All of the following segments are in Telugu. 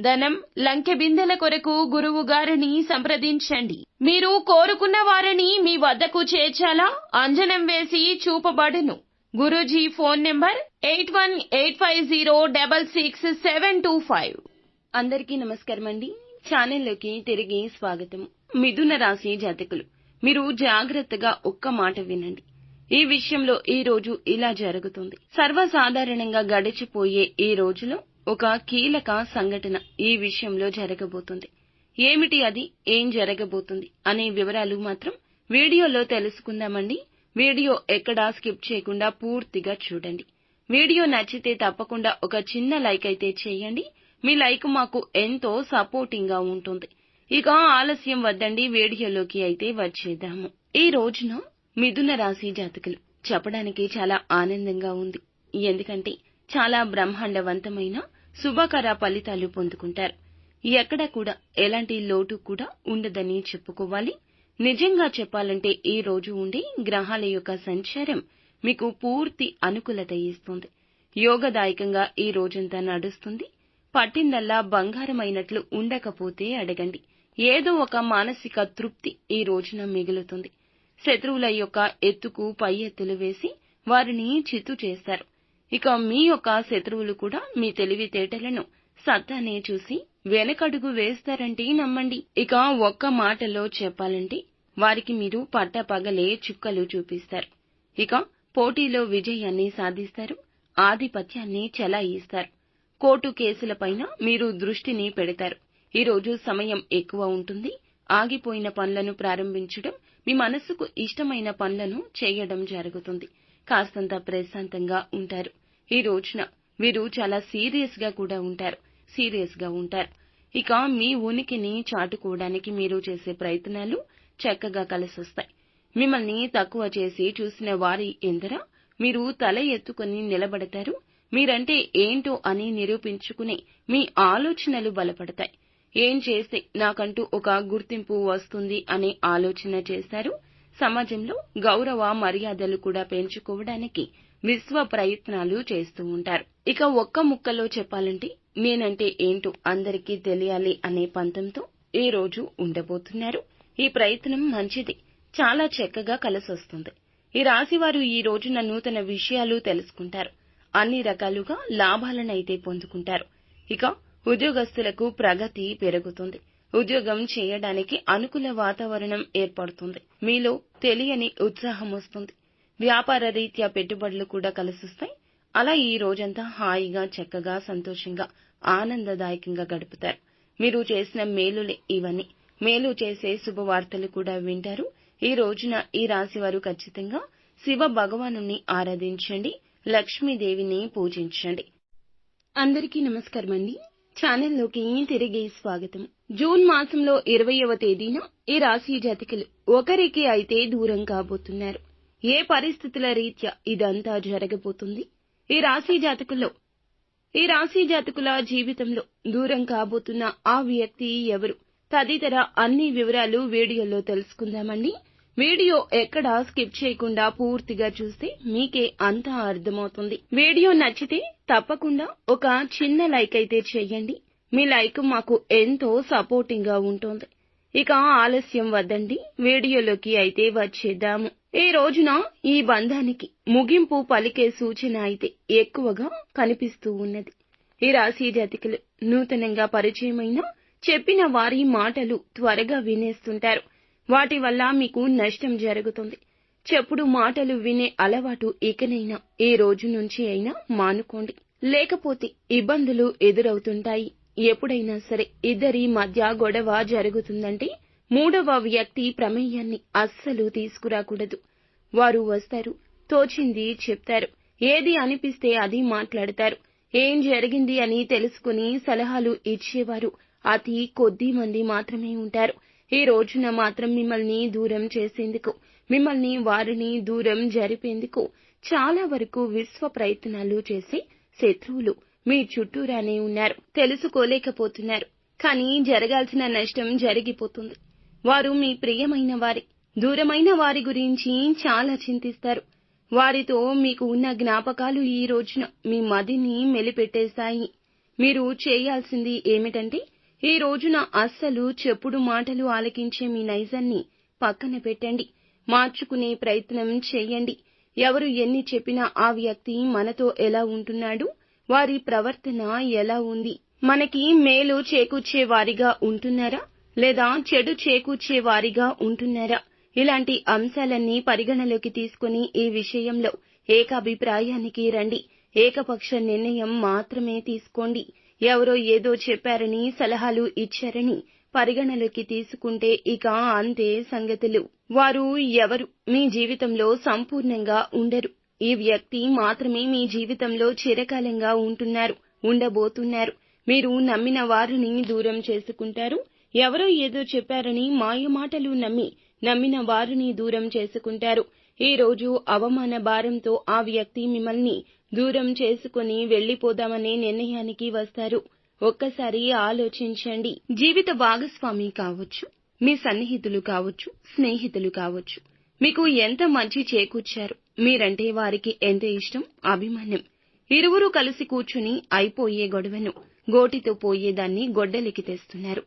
ధనం లంకె బిందెల కొరకు గురువు గారిని సంప్రదించండి. మీరు కోరుకున్న వారిని మీ వద్దకు చేర్చాలా? అంజనం వేసి చూపబడును. Guruji phone number eight one eight five zero double six seven two five. అందరికీ నమస్కారం అండి. ఛానల్లోకి తిరిగి స్వాగతం. మిథున రాశి జాతకులు మీరు జాగ్రత్తగా ఒక్క మాట వినండి. ఈ విషయంలో ఈ రోజు ఇలా జరుగుతుంది. సర్వసాధారణంగా గడిచిపోయే ఈ రోజులో ఒక కీలక సంఘటన ఈ విషయంలో జరగబోతుంది. ఏమిటి అది? ఏం జరగబోతుంది? అనే వివరాలు మాత్రం వీడియోలో తెలుసుకుందామండి. వీడియో ఎక్కడా స్కిప్ చేయకుండా పూర్తిగా చూడండి. వీడియో నచ్చితే తప్పకుండా ఒక చిన్న లైక్ అయితే చేయండి. మీ లైక్ మాకు ఎంతో సపోర్టింగ్గా ఉంటుంది. ఇక ఆలస్యం వద్దండి వీడియోలోకి అయితే వచ్చేద్దాము. ఈ రోజున మిథున రాశి జాతకులు చెప్పడానికి చాలా ఆనందంగా ఉంది. ఎందుకంటే చాలా బ్రహ్మాండవంతమైన శుభకర ఫలితాలు పొందుకుంటారు. ఎక్కడ కూడా ఎలాంటి లోటు కూడా ఉండదని చెప్పుకోవాలి. నిజంగా చెప్పాలంటే ఈ రోజు ఉండే గ్రహాల యొక్క సంచారం మీకు పూర్తి అనుకూలత ఇస్తుంది. యోగదాయకంగా ఈ రోజంతా నడుస్తుంది. పట్టిందల్లా బంగారమైనట్లు ఉండకపోతే అడగండి. ఏదో ఒక మానసిక తృప్తి ఈ రోజున మిగులుతుంది. శత్రువుల యొక్క ఎత్తుకు పై ఎత్తులు వేసి వారిని చిత్తు చేస్తారు. ఇక మీ యొక్క శత్రువులు కూడా మీ తెలివితేటలను సత్తానే చూసి వెనకడుగు వేస్తారంటే నమ్మండి. ఇక ఒక్క మాటలో చెప్పాలంటే వారికి మీరు పట్టపగలే చుక్కలు చూపిస్తారు. ఇక పోటీలో విజయాన్ని సాధిస్తారు ఆధిపత్యాన్ని చెలాయిస్తారు. కోర్టు కేసులపైన మీరు దృష్టిని పెడతారు. ఈరోజు సమయం ఎక్కువ ఉంటుంది. ఆగిపోయిన పనులను ప్రారంభించడం మీ మనసుకు ఇష్టమైన పనులను చేయడం జరుగుతుంది. కాస్తంత ప్రశాంతంగా ఉంటారు. ఈ రోజున వీరు చాలా సీరియస్గా కూడా ఉంటారు. సీరియస్గా ఉంటారు. ఇక మీ ఉనికిని చాటుకోవడానికి మీరు చేసే ప్రయత్నాలు చక్కగా కలిసొస్తాయి. మిమ్మల్ని తక్కువ చేసి చూసిన వారి ఎందరా మీరు తల ఎత్తుకుని నిలబడతారు. మీరంటే ఏంటో అని నిరూపించుకునే మీ ఆలోచనలు బలపడతాయి. ఏం చేస్తే నాకంటూ ఒక గుర్తింపు వస్తుంది అనే ఆలోచన చేస్తారు. సమాజంలో గౌరవ మర్యాదలు కూడా పెంచుకోవడానికి విశ్వ ప్రయత్నాలు చేస్తూ ఉంటారు. ఇక ఒక్క ముక్కలో చెప్పాలంటే నేనంటే ఏంటో అందరికీ తెలియాలి అనే పంతంతో ఈ రోజు ఉండబోతున్నారు. ఈ ప్రయత్నం మంచిది. చాలా చక్కగా కలిసొస్తుంది. ఈ రాశివారు ఈ రోజున నూతన విషయాలు తెలుసుకుంటారు. అన్ని రకాలుగా లాభాలనైతే పొందుకుంటారు. ఇక ఉద్యోగస్తులకు ప్రగతి పెరుగుతుంది. ఉద్యోగం చేయడానికి అనుకూల వాతావరణం ఏర్పడుతుంది. మీలో తెలియని ఉత్సాహం వస్తుంది. వ్యాపార రీత్యా పెట్టుబడులు కూడా కలిసొస్తాయి. అలా ఈ రోజంతా హాయిగా చక్కగా సంతోషంగా ఆనందదాయకంగా గడుపుతారు. మీరు చేసిన మేలులే ఇవన్నీ. మేలు చేసే శుభవార్తలు కూడా వింటారు. ఈ రోజున ఈ రాశి వారు ఖచ్చితంగా శివ భగవాను ఆరాధించండి లక్ష్మీదేవిని పూజించండి. అందరికీ నమస్కారం అండి ఛానల్లోకి తిరిగి స్వాగతం. జూన్ మాసంలో ఇరవయవ తేదీన ఈ రాశి జాతికలు ఒకరికి అయితే దూరం కాబోతున్నారు. ఏ పరిస్థితుల రీత్యా ఇదంతా జరగబోతుంది? ఈ రాశి జాతకుల్లో ఈ రాశి జాతకుల జీవితంలో దూరం కాబోతున్న ఆ వ్యక్తి ఎవరు? తదితర అన్ని వివరాలు వీడియోలో తెలుసుకుందామండి. వీడియో ఎక్కడా స్కిప్ చేయకుండా పూర్తిగా చూస్తే మీకే అంతా అర్థమవుతుంది. వీడియో నచ్చితే తప్పకుండా ఒక చిన్న లైక్ అయితే చేయండి. మీ లైక్ మాకు ఎంతో సపోర్టింగ్గా ఉంటుంది. ఇక ఆలస్యం వద్దండి. వీడియోలోకి అయితే వచ్చేద్దాము. ఈ రోజున ఈ బంధానికి ముగింపు పలికే సూచన అయితే ఎక్కువగా కనిపిస్తూ ఉన్నది. ఈ రాశి జాతికలు నూతనంగా పరిచయమైన చెప్పిన వారి మాటలు త్వరగా వినేస్తుంటారు. వాటి వల్ల మీకు నష్టం జరుగుతుంది. చెప్పుడు మాటలు వినే అలవాటు ఇకనైనా ఈ రోజు నుంచి అయినా మానుకోండి. లేకపోతే ఇబ్బందులు ఎదురవుతుంటాయి. ఎప్పుడైనా సరే ఇద్దరి మధ్య గొడవ జరుగుతుందంటే మూడవ వ్యక్తి ప్రమేయాన్ని అస్సలు తీసుకురాకూడదు. వారు వస్తారు. తోచింది చెప్తారు. ఏది అనిపిస్తే అది మాట్లాడతారు. ఏం జరిగింది అని తెలుసుకుని సలహాలు ఇచ్చేవారు. అతి కొద్ది మంది మాత్రమే ఉంటారు. ఈ రోజున మాత్రం మిమ్మల్ని దూరం చేసేందుకు మిమ్మల్ని వారిని దూరం జరిపేందుకు చాలా వరకు విశ్వ ప్రయత్నాలు చేసి శత్రువులు మీ చుట్టూరానే ఉన్నారు. తెలుసుకోలేకపోతున్నారు. కానీ జరగాల్సిన నష్టం జరిగిపోతుంది. వారు మీ ప్రియమైన వారి దూరమైన వారి గురించి చాలా చింతిస్తారు. వారితో మీకు ఉన్న జ్ఞాపకాలు ఈ రోజున మీ మదిని మెలిపెట్టేశాయి. మీరు చేయాల్సింది ఏమిటంటే ఈ రోజున అస్సలు చెప్పుడు మాటలు ఆలకించే మీ నైజాన్ని పక్కన పెట్టండి. మార్చుకునే ప్రయత్నం చేయండి. ఎవరు ఎన్ని చెప్పినా ఆ వ్యక్తి మనతో ఎలా ఉంటున్నాడు? వారి ప్రవర్తన ఎలా ఉంది? మనకి మేలు చేకూర్చే వారిగా ఉంటున్నారా? లేదా చెడు చేకూర్చే వారిగా ఉంటున్నారా? ఇలాంటి అంశాలన్నీ పరిగణలోకి తీసుకుని ఈ విషయంలో ఏకాభిప్రాయానికి రండి. ఏకపక్ష నిర్ణయం మాత్రమే తీసుకోండి. ఎవరో ఏదో చెప్పారని సలహాలు ఇచ్చారని పరిగణలోకి తీసుకుంటే ఇక అంతే సంగతులు. వారు ఎవరు? మీ జీవితంలో సంపూర్ణంగా ఉండరు. ఈ వ్యక్తి మాత్రమే మీ జీవితంలో చిరకాలంగా ఉంటున్నారు ఉండబోతున్నారు. మీరు నమ్మిన వారిని దూరం చేసుకుంటారు ఎవరో ఏదో చెప్పారని మాయమాటలు నమ్మి నమ్మిన వారిని దూరం చేసుకుంటారు. ఈ రోజు అవమాన భారంతో ఆ వ్యక్తి మిమ్మల్ని దూరం చేసుకుని వెళ్ళిపోదామనే నిర్ణయానికి వస్తారు. ఒక్కసారి ఆలోచించండి. జీవిత భాగస్వామి కావచ్చు మీ సన్నిహితులు కావచ్చు స్నేహితులు కావచ్చు. మీకు ఎంత మంచి చేకూర్చారు? మీరంటే వారికి ఎంత ఇష్టం అభిమానం. ఇరువురు కలిసి కూర్చుని అయిపోయే గొడవను గోటితో పోయేదాన్ని గొడ్డలికి తెస్తున్నారు.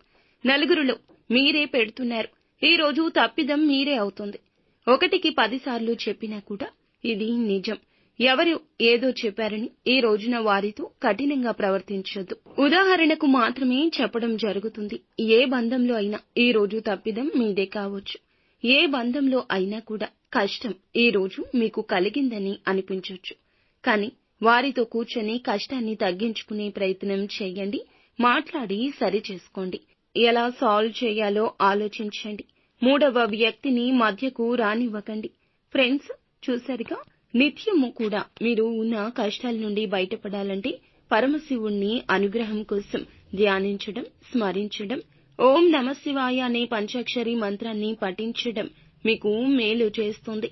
నలుగురిలో మీరే పెడుతున్నారు. ఈ రోజు తప్పిదం మీరే అవుతుంది. ఒకటికి పదిసార్లు చెప్పినా కూడా ఇది నిజం. ఎవరు ఏదో చెప్పారని ఈ రోజున వారితో కఠినంగా ప్రవర్తించొద్దు. ఉదాహరణకు మాత్రమే చెప్పడం జరుగుతుంది. ఏ బంధంలో అయినా ఈ రోజు తప్పిదం మీదే కావచ్చు. ఏ బంధంలో అయినా కూడా కష్టం ఈ రోజు మీకు కలిగిందని అనిపించొచ్చు. కానీ వారితో కూర్చొని కష్టాన్ని తగ్గించుకునే ప్రయత్నం చేయండి. మాట్లాడి సరి చేసుకోండి ఎలా సాల్వ్ చేయాలో ఆలోచించండి. మూడవ వ్యక్తిని మధ్యకు రానివ్వకండి. ఫ్రెండ్స్ చూశారుగా? నిత్యము కూడా మీరు ఉన్న కష్టాల నుండి బయటపడాలంటే పరమశివుణ్ణి అనుగ్రహం కోసం ధ్యానించడం స్మరించడం ఓం నమ శివాయ అనే పంచాక్షరి మంత్రాన్ని పఠించడం మీకు మేలు చేస్తుంది.